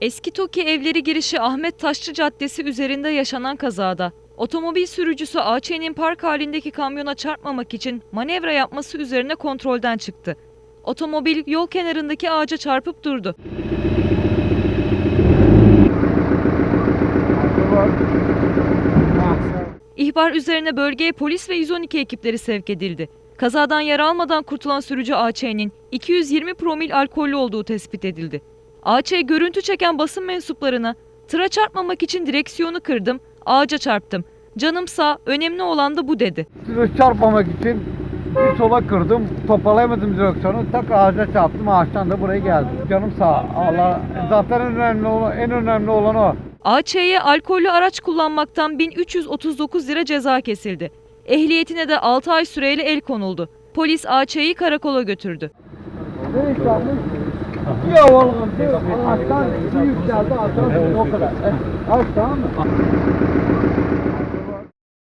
Eski Toki evleri girişi Ahmet Taşçı Caddesi üzerinde yaşanan kazada otomobil sürücüsü AÇ'nin park halindeki kamyona çarpmamak için manevra yapması üzerine kontrolden çıktı. Otomobil yol kenarındaki ağaca çarpıp durdu. İhbar üzerine bölgeye polis ve 112 ekipleri sevk edildi. Kazadan yara almadan kurtulan sürücü AÇ'nin 220 promil alkollü olduğu tespit edildi. AÇ görüntü çeken basın mensuplarına tıra çarpmamak için direksiyonu kırdım, ağaca çarptım. Canım sağ, önemli olan da bu dedi. Sizi çarpmamak için bir sola kırdım. Toparlayamadım direksiyonu. Tak ağaca çarptım. Ağaçtan da buraya geldim. Canım sağ. Allah zaten en önemli olan, en önemli olan o. AÇ'ye alkollü araç kullanmaktan 1339 lira ceza kesildi. Ehliyetine de 6 ay süreyle el konuldu. Polis AÇ'yi karakola götürdü. Ne iş yapmış? Ya oğlum, ağaçtan bir yükseldi, ağaçtan o kadar. Ağaç tamam mı?